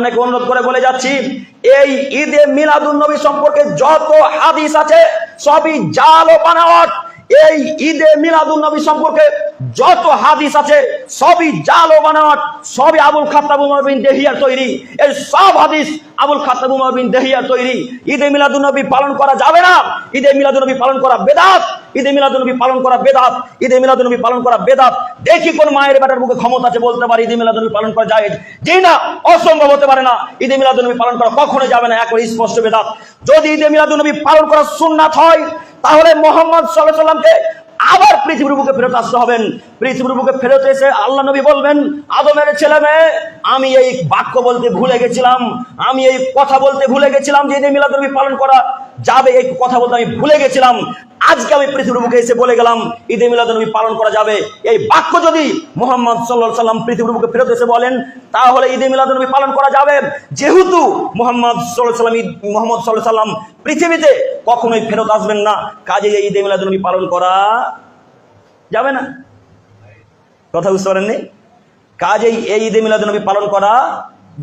আপনাকে অনুরোধ করে বলে যাচ্ছি, এই ঈদে মিলাদুন নবী সম্পর্কে যত হাদিস আছে, সবই জাল ও বানাওয়াট এই ঈদে মিলাদুন নবী সম্পর্কে যত হাদিস আছে, সবই জাল ও বানাওয়াট, সবই আবুল খাত্তাব উমর বিন দেহিয়ার তৈরি। এই সব হাদিস আবুল খাত্তাব উমর বিন দেহিয়ার তৈরি। ঈদে মিলাদুন নবী পালন করা যাবে না। ঈদে মিলাদুন নবী পালন করা বেদাত। ঈদে মিলাদুন নবী পালন করা বেদাত। ঈদে মিলাদুন নবী পালন করা বেদাত। দেখি কোন মায়ের বেটার মুখে ক্ষমতা আছে বলতে পারে, ঈদে মিলাদুন নবী পালন করা যায় জি না, অসম্ভব হতে পারে না। ঈদে মিলাদুন নবী পালন করা কখনো যাবে না, একবার স্পষ্ট বেদাত। যদি ঈদে মিলাদুন নবী পালন করা সুন্নাত হয়, তাহলে মোহাম্মদ সাল্লাল্লাহু সাল্লামকে আবার পৃথিবীর বুকে ফেরত আসতে হবেন। পৃথিবীর বুকে ফেরত এসে আল্লাহ নবী বলবেন, আদমের ছেলে মেয়ে, আমি এই বাক্য বলতে ভুলে গেছিলাম। আমি এই কথা বলতে ভুলে গেছিলাম যে মিলাদ নবী পালন করা যাবে। এই কথা বলতে আমি ভুলে গেছিলাম। আজকে আমি পৃথিবীর বুকে এসে বলে গেলাম, ঈদে মিলাদ নবী পালন করা যাবে। এই বাক্য যদি মোহাম্মদ সাল্লাহ সাল্লাম পৃথিবীর বুকে ফেরত এসে বলেন, তাহলে ঈদে মিলাদ নবী পালন করা যাবে। যেহেতু মোহাম্মদ সাল্লাহ সাল্লাম ঈদ মোহাম্মদ সাল্লাহ সাল্লাম পৃথিবীতে কখনোই ফেরত আসবেন না। কাজে ঈদে মিলাদ নবী পালন করা যাবে না। কথা বুঝতে পারেননি? কাজেই এই ঈদে মিলাদ নবী পালন করা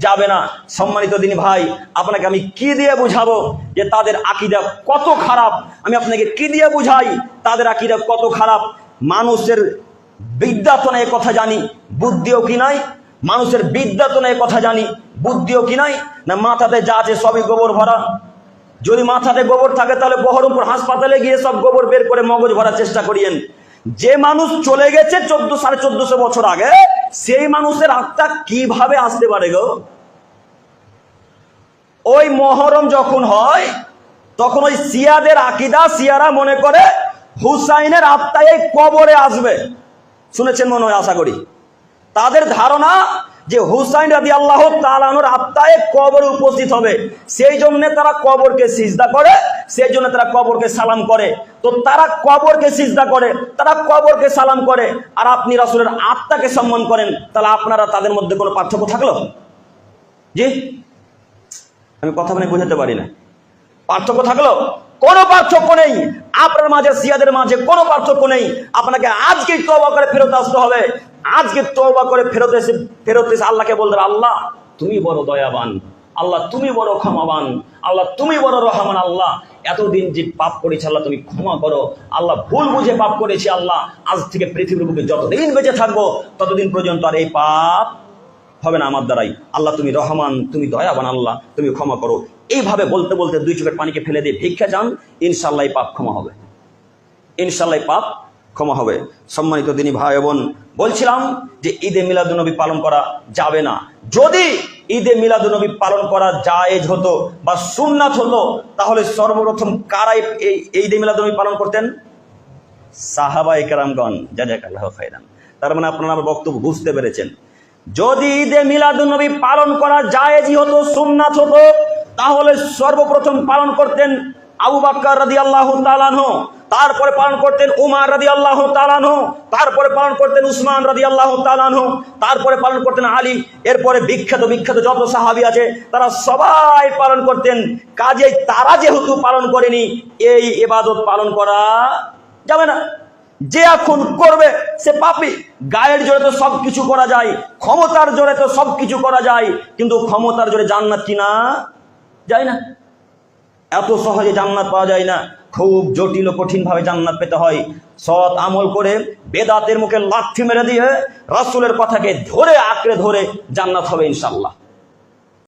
যাবে না। সম্মানিত দিন ভাই, আপনাকে আমি কি দিয়ে বুঝাবো যে তাদের আকিদা কত খারাপ? আমি আপনাকে কি দিয়ে বুঝাই তাদের আকিদা কত খারাপ? মানুষের বিদ্যা তো কথা জানি, বুদ্ধিও কি নাই? মানুষের বিদ্যা তো কথা জানি, বুদ্ধিও কি নাই? না মাথাতে যা আছে সবই গোবর ভরা? যদি মাথাতে গোবর থাকে তাহলে বহরমপুর হাসপাতালে গিয়ে সব গোবর বের করে মগজ ভরার চেষ্টা করিয়েন। যে মানুষ চলে গেছে চোদ্দ, সাড়ে চোদ্দশো বছর আগে, সেই মানুষের আত্মা কীভাবে আসতে পারে গো? ওই মহরম যখন হয়, তখন ওই সিয়াদের আকিদা, সিয়ারা মনে করে হুসাইনের আত্মা এই কবরে আসবে। শুনেছেন মনে হয়, আশা করি। তাদের ধারণা যে হুসাইন রাদি আল্লাহ তালানোর আত্মায় কবরে উপস্থিত হবে। সেই জন্য তারা কবরকে সিজদা করে, সেই জন্য তারা কবরকে সালাম করে। তো তারা কবরকে সিজদা করে, তারা কবরকে সালাম করে, আর আপনি রাসুলের আত্মাকে সম্মান করেন, তাহলে আপনারা তাদের মধ্যে কোনো পার্থক্য থাকল? জি? আমি কথা মানে বুঝাতে পারি না। পার্থক্য থাকল? কোনো পার্থক্য নেই। আপনার মাঝে, সিয়াদের মাঝে কোনো পার্থক্য নেই। আপনাকে আজকে তওবা করে ফেরত আসতে হবে। আজকে তওবা করে ফেরত এসে ফেরত এসে আল্লাহকে বলতে আল্লাহ, তুমি বড় দয়াবান। আল্লাহ, তুমি বড় ক্ষমাবান। আল্লাহ, তুমি বড় রহমান আল্লাহ। এতদিন যে পাপ করেছি আল্লাহ, তুমি ক্ষমা করো। আল্লাহ ভুল বুঝে পাপ করেছি আল্লাহ। আজ থেকে পৃথিবীর বুকে যতদিন বেঁচে থাকব, ততদিন পর্যন্ত আর এই পাপ হবে না আমার দ্বারাই। আল্লাহ, তুমি রহমান, তুমি দয়াবান আল্লাহ, তুমি ক্ষমা করো। এইভাবে বলতে বলতে দুই চোখের পানিকে ফেলে দিয়ে ভিক্ষা চান ইনশাল্লাহ পাপ ক্ষমা হবে। ইনশাল্লাহ পাপ ক্ষমা হবে। সম্মানিত দিনী ভাই বোন, বলছিলাম যে ঈদে মিলাদুনবী পালন করা যাবে না। যদি ঈদে মিলাদুনবী পালন করা জায়েজ হতো বা সুন্নাত হতো, তাহলে সর্বপ্রথম কারাই এই ঈদে মিলাদুনবী পালন করতেন? সাহাবা যাক আল্লাহ খাইরান তার মানে আপনারা আমার বক্তব্য বুঝতে পেরেছেন। যদি ঈদে মিলাদুন নবী পালন করা জায়েজই হতো, সুন্নাত হতো, তাহলে সর্বপ্রথম পালন করতেন আবু বাক্কার রাদি আল্লাহ তালানহ তারপরে পালন করতেন উমার রাদি আল্লাহ তালানহ তারপরে পালন করতেন উসমান রাদি আল্লাহ তালানহ তারপরে পালন করতেন আলী, এরপরে বিখ্যাত বিখ্যাত যত সাহাবি আছে, তারা সবাই পালন করতেন। কাজেই তারা যেহেতু পালন করেনি, এই এবাদত পালন করা যাবে না। যে এখন করবে, সে পাপি। গায়ের জোরে তো সব কিছু করা যায়, ক্ষমতার জোরে তো সব কিছু করা যায়, কিন্তু ক্ষমতার জোরে জান্নাত কিনা যায় না। এত সহজে জান্নাত পাওয়া যায় না। খুব জটিল ও কঠিনভাবে জান্নাত পেতে হয়। সৎ আমল করে বেদাতের মুখে লাথি মেরে দিয়ে রাসুলের কথাকে ধরে, আঁকড়ে ধরে জান্নাত হবে ইনশাল্লাহ